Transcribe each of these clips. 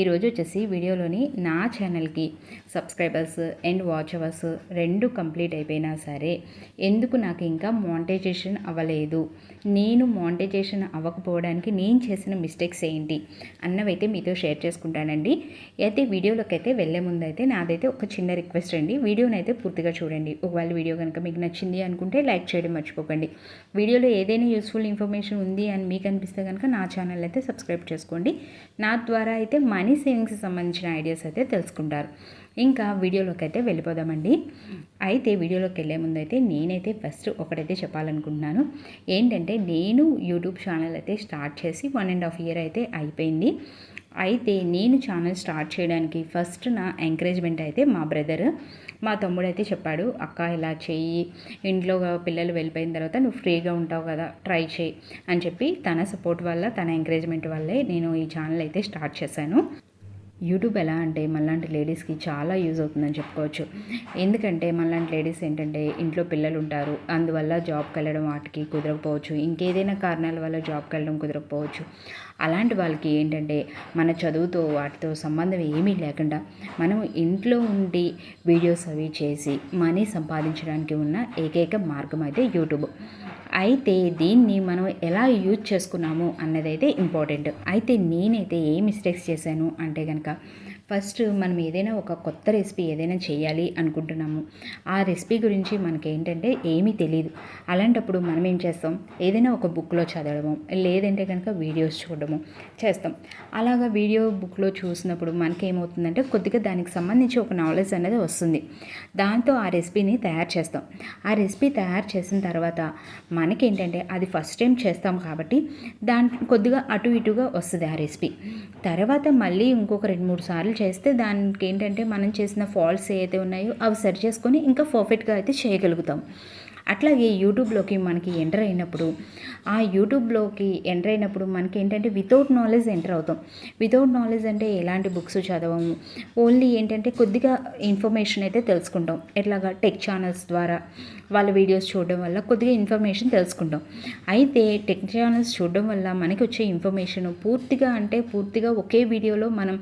ఈరోజు వచ్చేసి వీడియోలోని నా ఛానల్కి సబ్స్క్రైబర్స్ అండ్ వాచ్ అవర్స్ రెండు కంప్లీట్ అయిపోయినా సరే ఎందుకు నాకు ఇంకా మానిటైజేషన్ అవ్వలేదు? నేను మానిటైజేషన్ అవ్వకపోవడానికి నేను చేసిన మిస్టేక్స్ ఏంటి? అన్నవైతే మీతో షేర్ చేసుకుంటానండి. అయితే వీడియోలోకి అయితే వెళ్ళే ముందు అయితే నాదైతే ఒక చిన్న రిక్వెస్ట్ అండి. వీడియోని అయితే పూర్తిగా చూడండి. ఒకవేళ వీడియో కనుక మీకు నచ్చింది అనుకుంటే లైక్ చేయడం మర్చిపోకండి. వీడియోలో ఏదైనా యూస్ఫుల్ ఇన్ఫర్మేషన్ ఉంది అని మీకు అనిపిస్తే కనుక నా ఛానల్ అయితే సబ్స్క్రైబ్ చేసుకోండి. నా ద్వారా అయితే మనీ మనీ సేవింగ్స్కి సంబంధించిన ఐడియాస్ అయితే తెలుసుకుంటారు. ఇంకా వీడియోలోకి అయితే వెళ్ళిపోదామండి. అయితే వీడియోలోకి వెళ్ళే ముందు అయితే నేనైతే ఫస్ట్ ఒకటైతే చెప్పాలనుకుంటున్నాను. ఏంటంటే నేను యూట్యూబ్ ఛానల్ అయితే స్టార్ట్ చేసి వన్ అండ్ హాఫ్ ఇయర్ అయితే అయిపోయింది. అయితే నేను ఛానల్ స్టార్ట్ చేయడానికి ఫస్ట్ నా ఎంకరేజ్మెంట్ అయితే మా బ్రదర్. మా తమ్ముడైతే చెప్పాడు అక్క ఇలా చెయ్యి ఇంట్లో పిల్లలు వెళ్ళిపోయిన తర్వాత నువ్వు ఫ్రీగా ఉంటావు కదా ట్రై చేయి అని చెప్పి తన సపోర్ట్ వల్ల తన ఎంకరేజ్మెంట్ వల్లే నేను ఈ ఛానల్ అయితే స్టార్ట్ చేశాను. యూట్యూబ్ ఎలా అంటే మనలాంటి లేడీస్కి చాలా యూజ్ అవుతుందని చెప్పుకోవచ్చు. ఎందుకంటే మనలాంటి లేడీస్ ఏంటంటే ఇంట్లో పిల్లలు ఉంటారు అందువల్ల జాబ్కి వెళ్ళడం వాటికి కుదరకపోవచ్చు. ఇంకేదైనా కారణాల వల్ల జాబ్కి వెళ్ళడం కుదరకపోవచ్చు. అలాంటి వాళ్ళకి ఏంటంటే మన చదువుతో వాటితో సంబంధం ఏమీ లేకుండా మనం ఇంట్లో ఉండి వీడియోస్ అవి చేసి మనీ సంపాదించడానికి ఉన్న ఏకైక మార్గం అయితే యూట్యూబ్. అయితే దీన్ని మనం ఎలా యూజ్ చేసుకున్నాము అన్నదైతే ఇంపార్టెంట్. అయితే నేనైతే ఏ మిస్టేక్స్ చేశాను అంటే కనుక ఫస్ట్ మనం ఏదైనా ఒక కొత్త రెసిపీ ఏదైనా చేయాలి అనుకుంటున్నాము. ఆ రెసిపీ గురించి మనకి ఏంటంటే ఏమీ తెలియదు అలాంటప్పుడు మనం ఏం చేస్తాం? ఏదైనా ఒక బుక్లో చదవడము లేదంటే కనుక వీడియోస్ చూడడము చేస్తాం. అలాగా వీడియో బుక్లో చూసినప్పుడు మనకి ఏమవుతుందంటే కొద్దిగా దానికి సంబంధించి ఒక నాలెడ్జ్ అనేది వస్తుంది. దాంతో ఆ రెసిపీని తయారు చేస్తాం. ఆ రెసిపీ తయారు చేసిన తర్వాత మనకేంటంటే అది ఫస్ట్ టైం చేస్తాం కాబట్టి దాని కొద్దిగా అటు ఇటుగా వస్తుంది ఆ రెసిపీ. తర్వాత మళ్ళీ ఇంకొక రెండు మూడు సార్లు చేస్తే దానికి ఏంటంటే మనం చేసిన ఫాల్ట్స్ ఏవైతే ఉన్నాయో అవి సరి చేసుకొని ఇంకా పర్ఫెక్ట్గా అయితే చేయగలుగుతాం. అట్లాగే యూట్యూబ్లోకి మనకి ఎంటర్ అయినప్పుడు ఆ యూట్యూబ్లోకి ఎంటర్ అయినప్పుడు మనకి ఏంటంటే వితౌట్ నాలెడ్జ్ ఎంటర్ అవుతాం. వితౌట్ నాలెడ్జ్ అంటే ఎలాంటి బుక్స్ చదవము? ఓన్లీ ఏంటంటే కొద్దిగా ఇన్ఫర్మేషన్ అయితే తెలుసుకుంటాం. ఎట్లాగా టెక్ ఛానల్స్ ద్వారా వాళ్ళ వీడియోస్ చూడడం వల్ల కొద్దిగా ఇన్ఫర్మేషన్ తెలుసుకుంటాం. అయితే టెక్ ఛానల్స్ చూడడం వల్ల మనకి వచ్చే ఇన్ఫర్మేషన్ పూర్తిగా అంటే పూర్తిగా ఒకే వీడియోలో మనం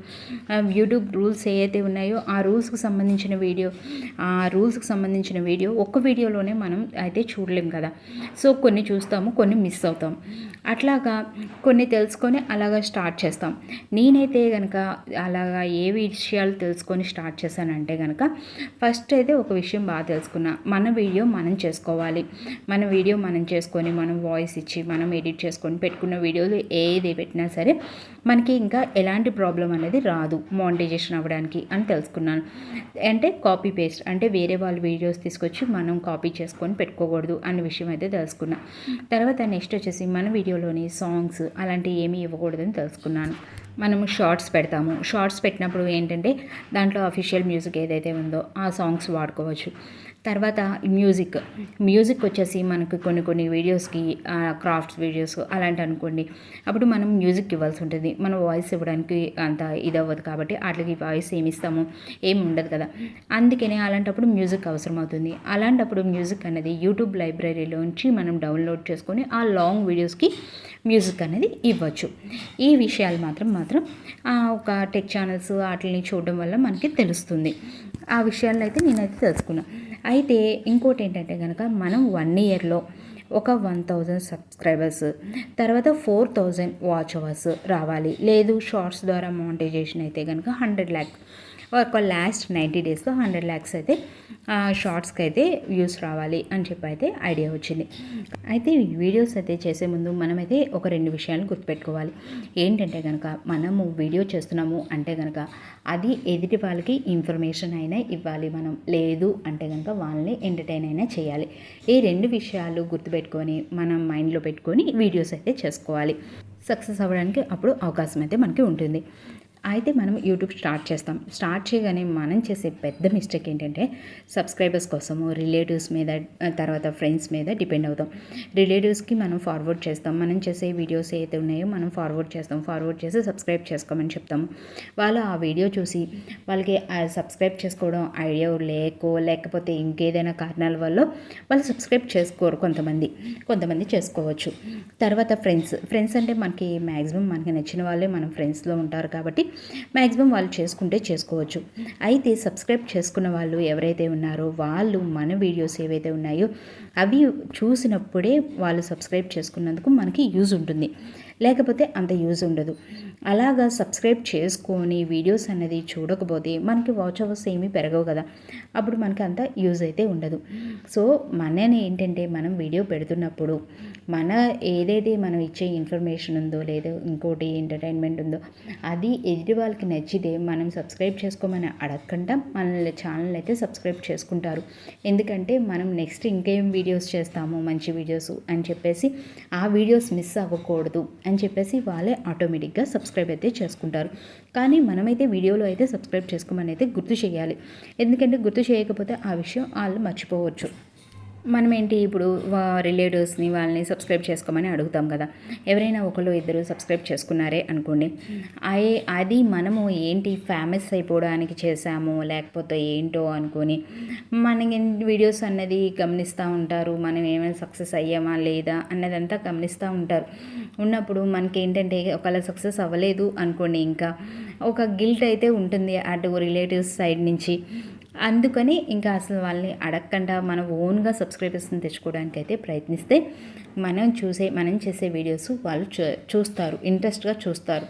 యూట్యూబ్ రూల్స్ ఏవైతే ఉన్నాయో ఆ రూల్స్కి సంబంధించిన వీడియో ఆ రూల్స్కి సంబంధించిన వీడియో ఒక్క వీడియోలోనే మనం అయితే చూడలేం కదా. సో కొన్ని చూస్తాము కొన్ని మిస్ అవుతాం. అట్లాగా కొన్ని తెలుసుకొని అలాగా స్టార్ట్ చేస్తాం. నేనైతే కనుక అలాగా ఏ విషయాలు తెలుసుకొని స్టార్ట్ చేశానంటే కనుక ఫస్ట్ అయితే ఒక విషయం బాగా తెలుసుకున్నా. మన వీడియో మనం చేసుకోవాలి. మన వీడియో మనం చేసుకొని మనం వాయిస్ ఇచ్చి మనం ఎడిట్ చేసుకొని పెట్టుకున్న వీడియోలు ఏది పెట్టినా సరే మనకి ఇంకా ఎలాంటి ప్రాబ్లం అనేది రాదు మానిటైజేషన్ అవ్వడానికి అని తెలుసుకున్నాను. అంటే కాపీ పేస్ట్ అంటే వేరే వాళ్ళ వీడియోస్ తీసుకొచ్చి మనం కాపీ చేసుకొని పెట్టుకోకూడదు అన్న విషయం అయితే తెలుసుకున్నా. తర్వాత నెక్స్ట్ వచ్చేసి మన వీడియోలోని సాంగ్స్ అలాంటివి ఏమీ ఇవ్వకూడదని తెలుసుకున్నాను. మనము షార్ట్స్ పెడతాము. షార్ట్స్ పెట్టినప్పుడు ఏంటంటే దాంట్లో అఫీషియల్ మ్యూజిక్ ఏదైతే ఉందో ఆ సాంగ్స్ వాడుకోవచ్చు. తర్వాత మ్యూజిక్. మ్యూజిక్ వచ్చేసి మనకు కొన్ని కొన్ని వీడియోస్కి క్రాఫ్ట్స్ వీడియోస్ అలాంటి అనుకోండి. అప్పుడు మనం మ్యూజిక్ ఇవ్వాల్సి ఉంటుంది. మనం వాయిస్ ఇవ్వడానికి అంత ఇది అవ్వదు కాబట్టి వాటికి వాయిస్ ఏమి ఇస్తాము? ఏమి ఉండదు కదా. అందుకనే అలాంటప్పుడు మ్యూజిక్ అవసరం అవుతుంది అలాంటప్పుడు మ్యూజిక్ అనేది యూట్యూబ్ లైబ్రరీలోంచి మనం డౌన్లోడ్ చేసుకొని ఆ లాంగ్ వీడియోస్కి మ్యూజిక్ అనేది ఇవ్వచ్చు. ఈ విషయాలు మాత్రం మాత్రం ఒక టెక్ ఛానల్స్ వాటిని చూడడం వల్ల మనకి తెలుస్తుంది. ఆ విషయాలను అయితే నేనైతే తెలుసుకున్నాను అయితే ఇంకోటి ఏంటంటే కనుక మనం వన్ ఇయర్లో ఒక వన్ థౌజండ్ సబ్స్క్రైబర్స్ తర్వాత ఫోర్ థౌజండ్ వాచ్ అవర్స్ రావాలి. లేదు షార్ట్స్ ద్వారా మానిటైజేషన్ అయితే కనుక హండ్రెడ్ ల్యాక్స్ ఒక లాస్ట్ నైంటీ డేస్లో హండ్రెడ్ ల్యాక్స్ అయితే షార్ట్స్కి అయితే వ్యూస్ రావాలి అని చెప్పి అయితే ఐడియా వచ్చింది. అయితే వీడియోస్ అయితే చేసే ముందు మనమైతే ఒక రెండు విషయాలు గుర్తుపెట్టుకోవాలి. ఏంటంటే కనుక మనము వీడియో చేస్తున్నాము అంటే కనుక అది ఎదుటి వాళ్ళకి ఇన్ఫర్మేషన్ అయినా ఇవ్వాలి మనం. లేదు అంటే కనుక వాళ్ళని ఎంటర్టైన్ అయినా చేయాలి. ఈ రెండు విషయాలు గుర్తుపెట్టుకొని మనం మైండ్లో పెట్టుకొని వీడియోస్ అయితే చేసుకోవాలి. సక్సెస్ అవ్వడానికి అప్పుడు అవకాశం అయితే మనకి ఉంటుంది. అయితే మనం యూట్యూబ్ స్టార్ట్ చేస్తాం. స్టార్ట్ చేయగానే మనం చేసే పెద్ద మిస్టేక్ ఏంటంటే సబ్స్క్రైబర్స్ కోసము రిలేటివ్స్ మీద తర్వాత ఫ్రెండ్స్ మీద డిపెండ్ అవుతాం. రిలేటివ్స్కి మనం ఫార్వర్డ్ చేస్తాం. మనం చేసే వీడియోస్ ఏదైతే ఉన్నాయో మనం ఫార్వర్డ్ చేస్తాం. ఫార్వర్డ్ చేసి సబ్స్క్రైబ్ చేసుకోమని చెప్తాము వాళ్ళు ఆ వీడియో చూసి వాళ్ళకి సబ్స్క్రైబ్ చేసుకోవడం ఐడియా లేకో లేకపోతే ఇంకేదైనా కారణాల వల్ల వాళ్ళు సబ్స్క్రైబ్ చేసుకోరు కొంతమంది. కొంతమంది చేసుకోవచ్చు. తర్వాత ఫ్రెండ్స్. ఫ్రెండ్స్ అంటే మనకి మ్యాక్సిమం మనకి నచ్చిన వాళ్ళే మన ఫ్రెండ్స్లో ఉంటారు కాబట్టి మ్యాక్సిమం వాళ్ళు చేసుకుంటే చేసుకోవచ్చు. అయితే సబ్స్క్రైబ్ చేసుకున్న వాళ్ళు ఎవరైతే ఉన్నారో వాళ్ళు మన వీడియోస్ ఏవైతే ఉన్నాయో అవి చూసినప్పుడే వాళ్ళు సబ్స్క్రైబ్ చేసుకున్నందుకు మనకి యూజ్ ఉంటుంది. లేకపోతే అంత యూజ్ ఉండదు. అలాగా సబ్స్క్రైబ్ చేసుకొని వీడియోస్ అనేది చూడకపోతే మనకి వాచ్ అవర్స్ ఏమీ పెరగవు కదా. అప్పుడు మనకి అంత యూజ్ అయితే ఉండదు. సో మనని ఏంటంటే మనం వీడియో పెడుతున్నప్పుడు మన ఏదైతే మనం ఇచ్చే ఇన్ఫర్మేషన్ ఉందో లేదో ఇంకోటి ఎంటర్టైన్మెంట్ ఉందో అది ఎదుటి వాళ్ళకి నచ్చితే మనం సబ్స్క్రైబ్ చేసుకోమని అడగకుండా మన ఛానల్ అయితే సబ్స్క్రైబ్ చేసుకుంటారు. ఎందుకంటే మనం నెక్స్ట్ ఇంకేం వీడియోస్ చేస్తాము మంచి వీడియోస్ అని చెప్పేసి ఆ వీడియోస్ మిస్ అవ్వకూడదు అని చెప్పేసి వాళ్ళే ఆటోమేటిక్గా సబ్స్క్రైబ్ అయితే చేసుకుంటారు. కానీ మనమైతే వీడియోలో అయితే సబ్స్క్రైబ్ చేసుకోమని అయితే గుర్తు చేయాలి. ఎందుకంటే గుర్తు చేయకపోతే ఆ విషయం వాళ్ళు మర్చిపోవచ్చు. మనం ఏంటి ఇప్పుడు రిలేటివ్స్ని వాళ్ళని సబ్స్క్రైబ్ చేసుకోమని అడుగుతాం కదా. ఎవరైనా ఒకళ్ళు ఇద్దరు సబ్స్క్రైబ్ చేసుకున్నారే అనుకోండి. అయి అది మనము ఏంటి ఫేమస్ అయిపోవడానికి చేసాము లేకపోతే ఏంటో అనుకొని మనకి వీడియోస్ అన్నది గమనిస్తూ ఉంటారు. మనం ఏమైనా సక్సెస్ అయ్యామా లేదా అన్నదంతా గమనిస్తూ ఉంటారు. ఉన్నప్పుడు మనకి ఏంటంటే ఒకవేళ సక్సెస్ అవ్వలేదు అనుకోండి ఇంకా ఒక గిల్ట్ అయితే ఉంటుంది అటు రిలేటివ్స్ సైడ్ నుంచి. అందుకని ఇంకా అసలు వాళ్ళని అడగకుండా మన ఓన్గా సబ్స్క్రైబర్స్ని తెచ్చుకోవడానికి అయితే ప్రయత్నిస్తే మనం చూసే మనం చేసే వీడియోస్ వాళ్ళు చూ చూస్తారు ఇంట్రెస్ట్గా చూస్తారు.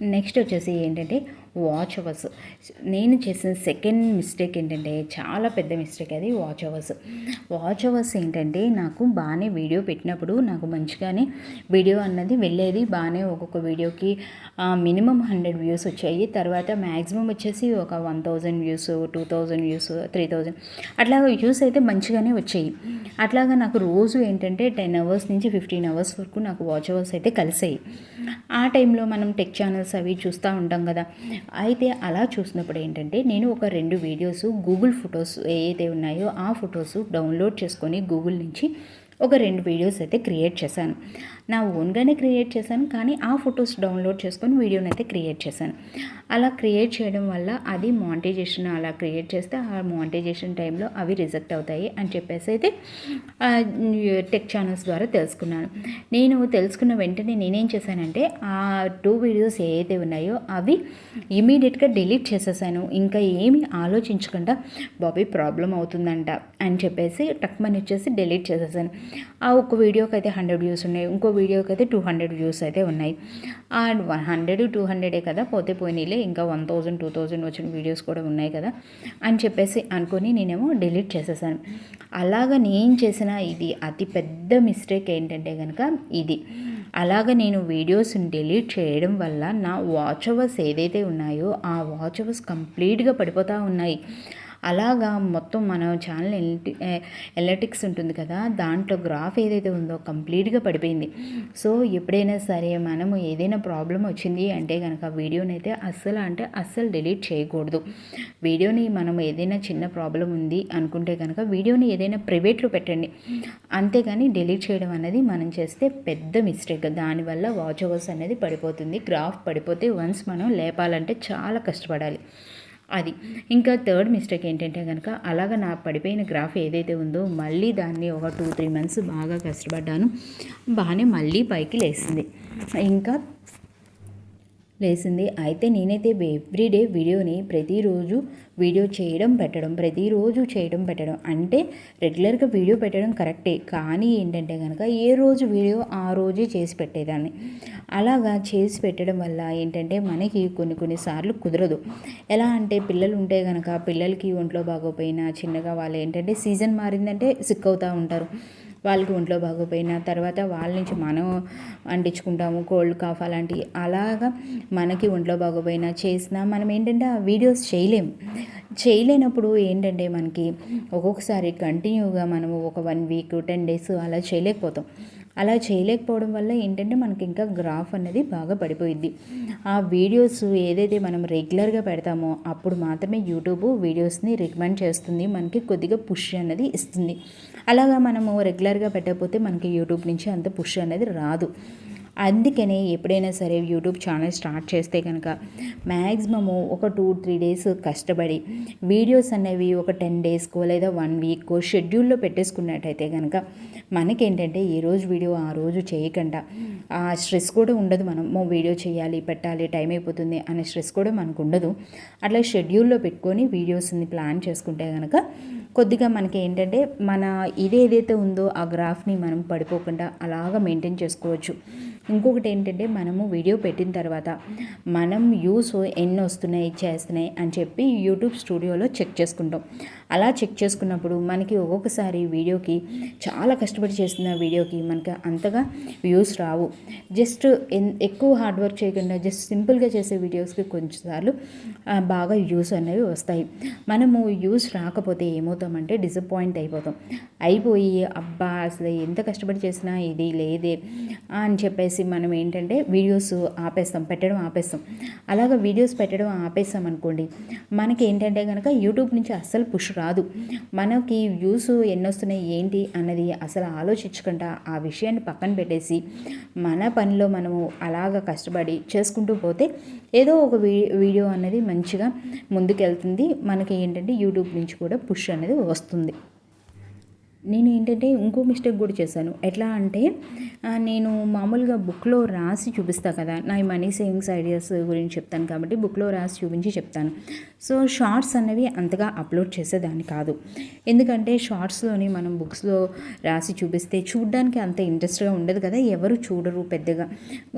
నెక్స్ట్ వచ్చేసి ఏంటంటే వాచ్ అవర్స్ నేను చేసిన సెకండ్ మిస్టేక్ ఏంటంటే చాలా పెద్ద మిస్టేక్ అది వాచ్ అవర్స్ వాచ్ అవర్స్ ఏంటంటే నాకు బాగానే వీడియో పెట్టినప్పుడు నాకు మంచిగానే వీడియో అన్నది వెళ్ళేది. బాగానే ఒక్కొక్క వీడియోకి మినిమం హండ్రెడ్ వ్యూస్ వచ్చాయి. తర్వాత మ్యాక్సిమం వచ్చేసి ఒక one thousand views two thousand views three thousand అట్లా వ్యూస్ అయితే మంచిగానే వచ్చాయి. అట్లాగా నాకు రోజు ఏంటంటే టెన్ అవర్స్ నుంచి ఫిఫ్టీన్ అవర్స్ వరకు నాకు వాచ్ అవర్స్ అయితే కలిసాయి. ఆ టైంలో మనం టెక్ ఛానల్స్ అవి చూస్తూ ఉంటాం కదా. అయితే అలా చూసినప్పుడు ఏంటంటే నేను ఒక రెండు వీడియోస్ గూగుల్ ఫొటోస్ ఏదైతే ఉన్నాయో ఆ ఫొటోస్ డౌన్లోడ్ చేసుకొని గూగుల్ నుంచి ఒక రెండు వీడియోస్ అయితే క్రియేట్ చేశాను. నా ఓన్గానే క్రియేట్ చేశాను కానీ ఆ ఫొటోస్ డౌన్లోడ్ చేసుకొని వీడియోని అయితే క్రియేట్ చేశాను. అలా క్రియేట్ చేయడం వల్ల అది మానిటైజేషన్ అలా క్రియేట్ చేస్తే ఆ మానిటైజేషన్ టైంలో అవి రిజెక్ట్ అవుతాయి అని చెప్పేసి అయితే ఆ, టెక్ ఛానల్స్ ద్వారా తెలుసుకున్నాను. నేను తెలుసుకున్న వెంటనే నేనేం చేశానంటే ఆ టూ వీడియోస్ ఏవైతే ఉన్నాయో అవి ఇమీడియట్గా డిలీట్ చేసేసాను. ఇంకా ఏమీ ఆలోచించకుండా బాబీ ప్రాబ్లం అవుతుందంట అని చెప్పేసి టక్మని వచ్చేసి డిలీట్ చేసేసాను. ఆ ఒక్క వీడియోకి అయితే హండ్రెడ్ వ్యూస్ ఉన్నాయి. ఇంకో వీడియోకి అయితే టూ హండ్రెడ్ వ్యూస్ అయితే ఉన్నాయి. ఆ వన్ హండ్రెడ్ టూ హండ్రెడే కదా? పోతే పోయినాయిలే ఇంకా వన్ థౌజండ్ టూ థౌజండ్ వచ్చిన వీడియోస్ కూడా ఉన్నాయి కదా? అని చెప్పేసి అనుకొని నేనేమో డిలీట్ చేసేసాను. అలాగ నేను చేసిన ఇది అతి పెద్ద మిస్టేక్ ఏంటంటే కనుక ఇది. అలాగ నేను వీడియోస్ని డిలీట్ చేయడం వల్ల నా వాచ్ అవర్స్ ఏదైతే ఉన్నాయో ఆ వాచ్ అవర్స్ కంప్లీట్గా పడిపోతూ ఉన్నాయి. అలాగా మొత్తం మన ఛానల్ ఎలటి ఎలటిక్స్ ఉంటుంది కదా దాంట్లో గ్రాఫ్ ఏదైతే ఉందో కంప్లీట్గా పడిపోయింది. సో ఎప్పుడైనా సరే మనము ఏదైనా ప్రాబ్లం వచ్చింది అంటే కనుక వీడియోని అయితే అస్సలు అంటే అస్సలు డిలీట్ చేయకూడదు. వీడియోని మనం ఏదైనా చిన్న ప్రాబ్లం ఉంది అనుకుంటే కనుక వీడియోని ఏదైనా ప్రైవేట్లో పెట్టండి. అంతేగాని డిలీట్ చేయడం అనేది మనం చేస్తే పెద్ద మిస్టేక్. దానివల్ల వాచ్ అవర్స్ అనేది పడిపోతుంది గ్రాఫ్ పడిపోతే వన్స్ మనం లేపాలంటే చాలా కష్టపడాలి. అది. ఇంకా థర్డ్ మిస్టేక్ ఏంటంటే కనుక అలాగ నా పడిపోయిన గ్రాఫ్ ఏదైతే ఉందో మళ్ళీ దాన్ని ఒక టూ త్రీ మంత్స్ బాగా కష్టపడ్డాను. బాగానే మళ్ళీ పైకి లేసింది. ఇంకా లేసింది. అయితే నేనైతే ఎవ్రీడే వీడియోని ప్రతిరోజు వీడియో చేయడం పెట్టడం ప్రతిరోజు చేయడం పెట్టడం అంటే రెగ్యులర్గా వీడియో పెట్టడం కరెక్టే. కానీ ఏంటంటే కనుక ఏ రోజు వీడియో ఆ రోజే చేసి పెట్టేదాన్ని. అలాగా చేసి పెట్టడం వల్ల ఏంటంటే మనకి కొన్ని కొన్నిసార్లు కుదరదు. ఎలా అంటే పిల్లలు ఉంటే కనుక పిల్లలకి ఒంట్లో బాగోపోయినా చిన్నగా వాళ్ళు ఏంటంటే సీజన్ మారిందంటే సిక్ అవుతూ ఉంటారు. వాళ్ళకి ఒంట్లో బాగోపోయినా తర్వాత వాళ్ళ నుంచి మనం అంటించుకుంటాము కోల్డ్ కాఫ్ అలాంటివి అలాగా మనకి ఒంట్లో బాగోపోయినా చేసినా మనం ఏంటంటే ఆ వీడియోస్ చేయలేము చేయలేనప్పుడు ఏంటంటే మనకి ఒక్కొక్కసారి కంటిన్యూగా మనము ఒక వన్ వీక్ టెన్ డేస్ అలా చేయలేకపోతాం. అలా చేయలేకపోవడం వల్ల ఏంటంటే మనకి ఇంకా గ్రాఫ్ అనేది బాగా పడిపోయిద్ది. ఆ వీడియోస్ ఏదైతే మనం రెగ్యులర్గా పెడతామో అప్పుడు మాత్రమే యూట్యూబ్ వీడియోస్ని రికమెండ్ చేస్తుంది. మనకి కొద్దిగా పుష్ అనేది ఇస్తుంది. అలాగా మనము రెగ్యులర్గా పెట్టకపోతే మనకి యూట్యూబ్ నుంచి అంత పుష్ అనేది రాదు. అందుకనే ఎప్పుడైనా సరే యూట్యూబ్ ఛానల్ స్టార్ట్ చేస్తే కనుక మ్యాక్సిమము ఒక టూ త్రీ డేస్ కష్టపడి వీడియోస్ అనేవి ఒక టెన్ డేస్కో లేదా వన్ వీక్కో షెడ్యూల్లో పెట్టేసుకున్నట్టయితే కనుక మనకేంటంటే ఏ రోజు వీడియో ఆ రోజు చేయకుండా ఆ స్ట్రెస్ కూడా ఉండదు మనం. మో వీడియో చేయాలి పెట్టాలి టైం అయిపోతుంది అనే స్ట్రెస్ కూడా మనకు ఉండదు. అట్లా షెడ్యూల్లో పెట్టుకొని వీడియోస్ని ప్లాన్ చేసుకుంటే కనుక కొద్దిగా మనకి ఏంటంటే మన ఇది ఏదైతే ఉందో ఆ గ్రాఫ్ని మనం పడిపోకుండా అలాగా మెయింటైన్ చేసుకోవచ్చు. ఇంకొకటి ఏంటంటే మనము వీడియో పెట్టిన తర్వాత మనం యూస్ ఎన్ని వస్తున్నాయి చేస్తున్నాయి అని చెప్పి యూట్యూబ్ స్టూడియోలో చెక్ చేసుకుంటాం. అలా చెక్ చేసుకున్నప్పుడు మనకి ఒక్కొక్కసారి వీడియోకి చాలా కష్టపడి చేస్తున్న వీడియోకి మనకి అంతగా వ్యూస్ రావు. జస్ట్ ఎక్కువ హార్డ్ వర్క్ చేయకుండా జస్ట్ సింపుల్గా చేసే వీడియోస్కి కొంచెంసార్లు బాగా వ్యూస్ అనేవి వస్తాయి. మనము వ్యూస్ రాకపోతే ఏమవుతామంటే డిసప్పాయింట్ అయిపోతాం. అయిపోయి అబ్బా అసలు ఎంత కష్టపడి చేసినా ఇది లేదే అని చెప్పేసి మనం ఏంటంటే వీడియోస్ ఆపేస్తాం పెట్టడం ఆపేస్తాం. అలాగ వీడియోస్ పెట్టడం ఆపేస్తాం అనుకోండి మనకి ఏంటంటే కనుక యూట్యూబ్ నుంచి అస్సలు పుష్ రాదు. మనకి వ్యూస్ ఎన్ని వస్తున్నాయి ఏంటి అన్నది అసలు ఆలోచించకుండా ఆ విషయాన్ని పక్కన పెట్టేసి మన పనిలో మనము అలాగ కష్టపడి చేసుకుంటూ పోతే ఏదో ఒక వీడియో అనేది మంచిగా ముందుకెళ్తుంది. మనకి ఏంటంటే యూట్యూబ్ నుంచి కూడా పుష్ అనేది వస్తుంది. నేను ఏంటంటే ఇంకో మిస్టేక్ కూడా చేశాను. ఎట్లా అంటే నేను మామూలుగా బుక్లో రాసి చూపిస్తా కదా నా మనీ సేవింగ్స్ ఐడియాస్ గురించి చెప్తాను కాబట్టి బుక్లో రాసి చూపించి చెప్తాను. సో షార్ట్స్ అనేవి అంతగా అప్లోడ్ చేసేదాన్ని కాదు. ఎందుకంటే షార్ట్స్లోని మనం బుక్స్లో రాసి చూపిస్తే చూడడానికి అంత ఇంట్రెస్ట్గా ఉండదు కదా ఎవరు చూడరు పెద్దగా.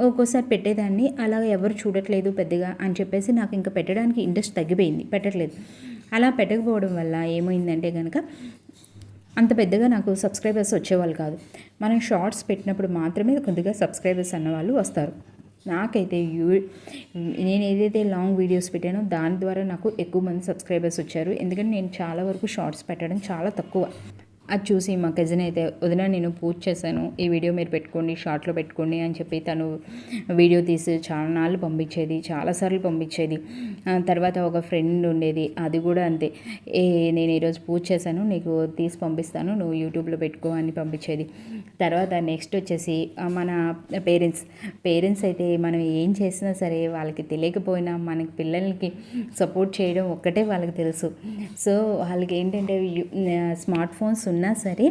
ఒక్కోసారి పెట్టేదాన్ని అలా ఎవరు చూడట్లేదు పెద్దగా అని చెప్పేసి నాకు ఇంకా పెట్టడానికి ఇంట్రెస్ట్ తగ్గిపోయింది పెట్టట్లేదు. అలా పెట్టకపోవడం వల్ల ఏమైందంటే కనుక అంత పెద్దగా నాకు సబ్స్క్రైబర్స్ వచ్చేవాళ్ళు కాదు. మనం షార్ట్స్ పెట్టినప్పుడు మాత్రమే కొద్దిగా సబ్స్క్రైబర్స్ అన్నవాళ్ళు వస్తారు. నాకైతే యూ నేను ఏదైతే లాంగ్ వీడియోస్ పెట్టానో దాని ద్వారా నాకు ఎక్కువ మంది సబ్స్క్రైబర్స్ వచ్చారు. ఎందుకంటే నేను చాలా వరకు షార్ట్స్ పెట్టడం చాలా తక్కువ. అది చూసి మా కజిన్ అయితే వదిన నేను పూజ చేశాను ఈ వీడియో మీరు పెట్టుకోండి షార్ట్లో పెట్టుకోండి అని చెప్పి తను వీడియో తీసి చాలా నాళ్ళు పంపించేది చాలాసార్లు పంపించేది. తర్వాత ఒక ఫ్రెండ్ ఉండేది అది కూడా అంతే. ఏ నేను ఈరోజు పూజ చేశాను నీకు తీసి పంపిస్తాను నువ్వు యూట్యూబ్లో పెట్టుకో అని పంపించేది. తర్వాత నెక్స్ట్ వచ్చేసి మన పేరెంట్స్ పేరెంట్స్ అయితే మనం ఏం చేసినా సరే వాళ్ళకి తెలియకపోయినా మనకి పిల్లలకి సపోర్ట్ చేయడం ఒక్కటే వాళ్ళకి తెలుసు. సో వాళ్ళకి ఏంటంటే స్మార్ట్ ఫోన్స్ ఉన్నా సరే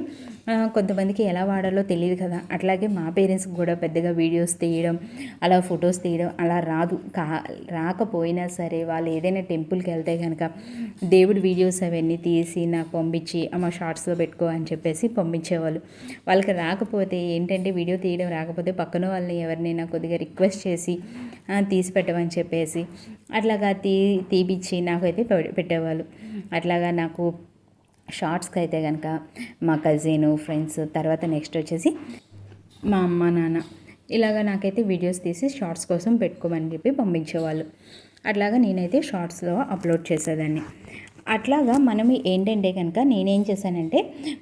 కొంతమందికి ఎలా వాడాలో తెలియదు కదా. అట్లాగే మా పేరెంట్స్కి కూడా పెద్దగా వీడియోస్ తీయడం అలా ఫొటోస్ తీయడం అలా రాదు. కా రాకపోయినా సరే వాళ్ళు ఏదైనా టెంపుల్కి వెళ్తే కనుక దేవుడి వీడియోస్ అవన్నీ తీసి నాకు పంపించి అమ్మ షార్ట్స్లో పెట్టుకో అని చెప్పేసి పంపించేవాళ్ళు. వాళ్ళకి రాకపోతే ఏంటంటే వీడియో తీయడం రాకపోతే పక్కన వాళ్ళని ఎవరినైనా కొద్దిగా రిక్వెస్ట్ చేసి తీసి పెట్టమని చెప్పేసి అట్లాగా తీ తీపిచ్చి నాకైతే పెట్టేవాళ్ళు. అట్లాగా నాకు షార్ట్స్కి అయితే కనుక మా కజిన్ ఫ్రెండ్స్ తర్వాత నెక్స్ట్ వచ్చేసి మా అమ్మ నాన్న ఇలాగ నాకైతే వీడియోస్ తీసి షార్ట్స్ కోసం పెట్టుకోమని చెప్పి పంపించేవాళ్ళు. అట్లాగా నేనైతే షార్ట్స్లో అప్లోడ్ చేసేదాన్ని. అట్లాగా మనం ఏంటంటే కనుక నేనేం చేశానంటే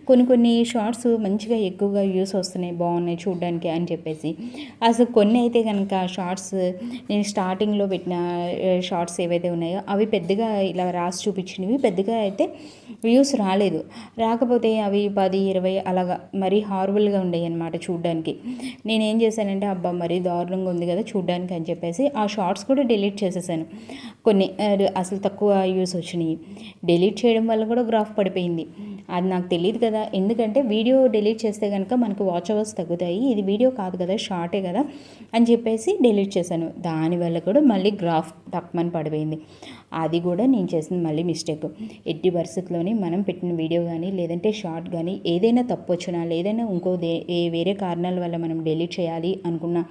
కొన్ని కొన్ని షార్ట్స్ మంచిగా ఎక్కువగా యూస్ వస్తున్నాయి బాగున్నాయి చూడడానికి అని చెప్పేసి. అసలు కొన్ని అయితే కనుక షార్ట్స్ నేను స్టార్టింగ్లో పెట్టిన షార్ట్స్ ఏవైతే ఉన్నాయో అవి పెద్దగా ఇలా రాసి చూపించినవి పెద్దగా అయితే వ్యూస్ రాలేదు. రాకపోతే అవి పది ఇరవై అలాగా మరీ హార్బుల్గా ఉండేవి అనమాట చూడడానికి. నేనేం చేశానంటే అబ్బా మరీ దారుణంగా ఉంది కదా చూడడానికి అని చెప్పేసి ఆ షార్ట్స్ కూడా డిలీట్ చేసేసాను. కొన్ని అసలు తక్కువ వ్యూస్ వచ్చినాయి. డిలీట్ చేయడం వల్ల కూడా గ్రాఫ్ పడిపోయింది. అది నాకు తెలియదు కదా. ఎందుకంటే వీడియో డిలీట్ చేస్తే కనుక మనకు వాచ్ అవర్స్ తగ్గుతాయి. ఇది వీడియో కాదు కదా షార్టే కదా అని చెప్పేసి డిలీట్ చేశాను. దానివల్ల కూడా మళ్ళీ గ్రాఫ్ తక్కువని పడిపోయింది. అది కూడా నేను చేసిన మళ్ళీ మిస్టేక్. ఎట్టి పరిస్థితుల్లోని మనం పెట్టిన వీడియో కానీ లేదంటే షార్ట్ కానీ ఏదైనా తప్పు వచ్చినా లేదైనా ఇంకో ఏ వేరే కారణాల వల్ల మనం డిలీట్ చేయాలి అనుకున్నా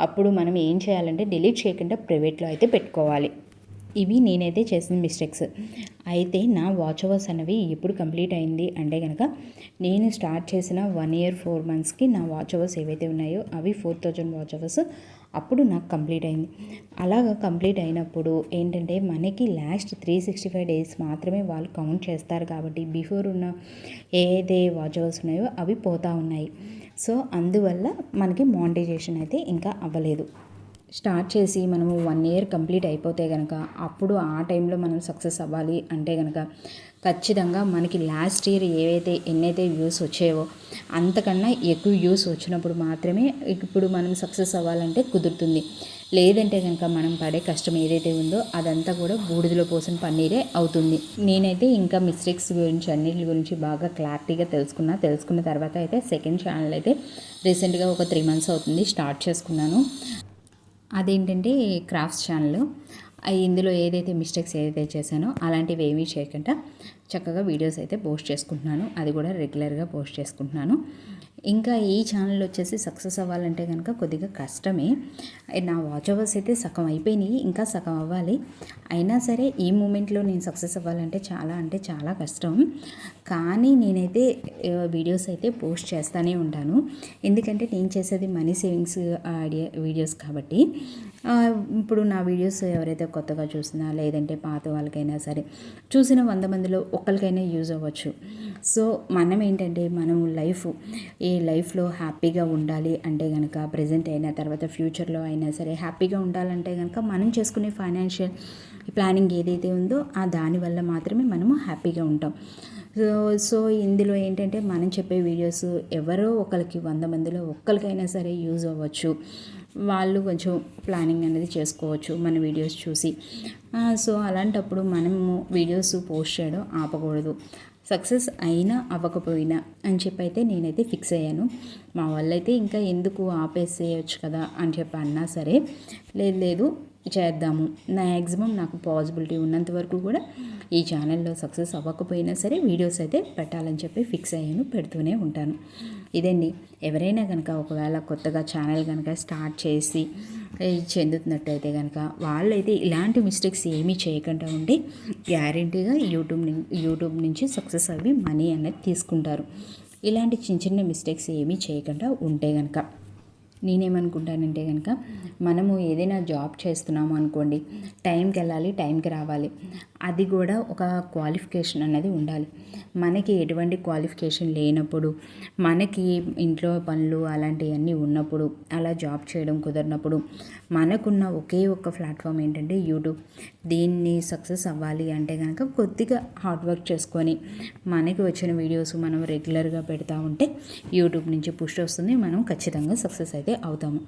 అప్పుడు మనం ఏం చేయాలంటే డిలీట్ చేయకుండా ప్రైవేట్లో అయితే పెట్టుకోవాలి. ఇవి నేనైతే చేసిన మిస్టేక్స్ అయితే నా వాచ్ అవర్స్ అనేవి ఎప్పుడు కంప్లీట్ అయింది అంటే కనుక నేను స్టార్ట్ చేసిన వన్ ఇయర్ ఫోర్ మంత్స్కి నా వాచ్ అవర్స్ ఏవైతే ఉన్నాయో అవి ఫోర్ థౌజండ్ వాచ్ అవర్స్ అప్పుడు నాకు కంప్లీట్ అయింది. అలాగ కంప్లీట్ అయినప్పుడు ఏంటంటే మనకి last three sixty five days మాత్రమే వాళ్ళు కౌంట్ చేస్తారు కాబట్టి బిఫోర్ ఉన్న ఏదే వాచ్ అవర్స్ ఉన్నాయో అవి పోతూ ఉన్నాయి. సో అందువల్ల మనకి మానిటైజేషన్ అయితే ఇంకా అవ్వలేదు. స్టార్ట్ చేసి మనము వన్ ఇయర్ కంప్లీట్ అయిపోతే కనుక అప్పుడు ఆ టైంలో మనం సక్సెస్ అవ్వాలి అంటే కనుక ఖచ్చితంగా మనకి లాస్ట్ ఇయర్ ఏవైతే ఎన్నైతే వ్యూస్ వచ్చాయో అంతకన్నా ఎక్కువ వ్యూస్ వచ్చినప్పుడు మాత్రమే ఇప్పుడు మనం సక్సెస్ అవ్వాలంటే కుదురుతుంది. లేదంటే కనుక మనం పడే కష్టం ఏదైతే ఉందో అదంతా కూడా బూడిదలో పోసిన పన్నీరే అవుతుంది. నేనైతే ఇంకా మిస్టేక్స్ గురించి అన్నిటి గురించి బాగా క్లారిటీగా తెలుసుకున్నా. తెలుసుకున్న తర్వాత అయితే సెకండ్ ఛానల్ అయితే రీసెంట్గా ఒక త్రీ మంత్స్ అవుతుంది స్టార్ట్ చేసుకున్నాను. అదేంటంటే క్రాఫ్ట్స్ ఛానల్. ఇందులో ఏదైతే మిస్టేక్స్ ఏదైతే చేశానో అలాంటివి ఏమీ చేయకుండా చక్కగా వీడియోస్ అయితే పోస్ట్ చేసుకుంటున్నాను. అది కూడా రెగ్యులర్గా పోస్ట్ చేసుకుంటున్నాను. ఇంకా ఈ ఛానల్ వచ్చేసి సక్సెస్ అవ్వాలంటే కనుక కొద్దిగా కష్టమే. నా వాచ్ అవర్స్ అయితే సగం అయిపోయినాయి ఇంకా సగం అవ్వాలి. అయినా సరే ఈ మూమెంట్లో నేను సక్సెస్ అవ్వాలంటే చాలా అంటే చాలా కష్టం. కానీ నేనైతే వీడియోస్ అయితే పోస్ట్ చేస్తూనే ఉంటాను. ఎందుకంటే నేను చేసేది మనీ సేవింగ్స్ ఐడియా వీడియోస్ కాబట్టి. ఇప్పుడు నా వీడియోస్ ఎవరైతే కొత్తగా చూసినా లేదంటే పాత వాళ్ళకైనా సరే చూసిన వంద మందిలో ఒకరికైనా యూజ్ అవ్వచ్చు. సో మనం ఏంటంటే మనం లైఫ్ ఏ లైఫ్లో హ్యాపీగా ఉండాలి అంటే కనుక ప్రజెంట్ అయిన తర్వాత ఫ్యూచర్లో అయినా సరే హ్యాపీగా ఉండాలంటే కనుక మనం చేసుకునే ఫైనాన్షియల్ ప్లానింగ్ ఏదైతే ఉందో ఆ దానివల్ల మాత్రమే మనము హ్యాపీగా ఉంటాం. సో సో ఇందులో ఏంటంటే మనం చెప్పే వీడియోస్ ఎవరో ఒకరికి వంద మందిలో ఒక్కరికైనా సరే యూజ్ అవ్వచ్చు. వాళ్ళు కొంచెం ప్లానింగ్ అనేది చేసుకోవచ్చు మన వీడియోస్ చూసి. సో అలాంటప్పుడు మనము వీడియోస్ పోస్ట్ చేయడం ఆపకూడదు. సక్సెస్ అయినా అవ్వకపోయినా అని చెప్పి అయితే నేనైతే ఫిక్స్ అయ్యాను. మా వాళ్ళైతే ఇంకా ఎందుకు ఆపేసేయచ్చు కదా అని చెప్పి అన్నా సరే లేదు లేదు చేద్దాము. మ్యాక్సిమం నాకు పాసిబిలిటీ ఉన్నంత వరకు కూడా ఈ ఛానల్లో సక్సెస్ అవ్వకపోయినా సరే వీడియోస్ అయితే పెట్టాలని చెప్పి ఫిక్స్ అయ్యాను పెడుతూనే ఉంటాను. ఇదండి. ఎవరైనా కనుక ఒకవేళ కొత్తగా ఛానల్ కనుక స్టార్ట్ చేసి చెందుతున్నట్టయితే కనుక వాళ్ళైతే ఇలాంటి మిస్టేక్స్ ఏమీ చేయకుండా ఉండి గ్యారంటీగా యూట్యూబ్ యూట్యూబ్ నుంచి సక్సెస్ అవి మనీ అనేది తీసుకుంటారు. ఇలాంటి చిన్న చిన్న మిస్టేక్స్ ఏమీ చేయకుండా ఉంటే కనుక నేనేమనుకుంటానంటే కనుక మనము ఏదైనా జాబ్ చేస్తున్నాము అనుకోండి టైంకి వెళ్ళాలి టైంకి రావాలి. అది కూడా ఒక క్వాలిఫికేషన్ అనేది ఉండాలి. మనకి ఎటువంటి క్వాలిఫికేషన్ లేనప్పుడు మనకి ఇంట్లో పనులు అలాంటివన్నీ ఉన్నప్పుడు అలా జాబ్ చేయడం కుదరినప్పుడు మనకున్న ఒకే ఒక్క ప్లాట్ఫామ్ ఏంటంటే యూట్యూబ్. దీన్ని సక్సెస్ అవ్వాలి అంటే కనుక కొద్దిగా హార్డ్ వర్క్ చేసుకొని మనకి వచ్చిన వీడియోస్ మనం రెగ్యులర్గా పెడతా ఉంటే యూట్యూబ్ నుంచి పుష్ వస్తుంది మనం ఖచ్చితంగా సక్సెస్ అయితే అవుతాము.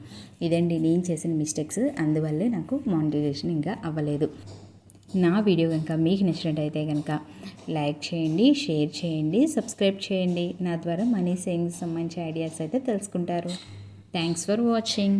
ఇదండి నేను చేసిన మిస్టేక్స్ అందువల్లే నాకు మానిటైజేషన్ ఇంకా అవ్వలేదు. నా వీడియో కనుక మీకు నచ్చినట్టయితే కనుక లైక్ చేయండి షేర్ చేయండి సబ్స్క్రైబ్ చేయండి. నా ద్వారా మనీ సేవింగ్స్ సంబంధించి ఐడియాస్ అయితే తెలుసుకుంటారు. Thanks for watching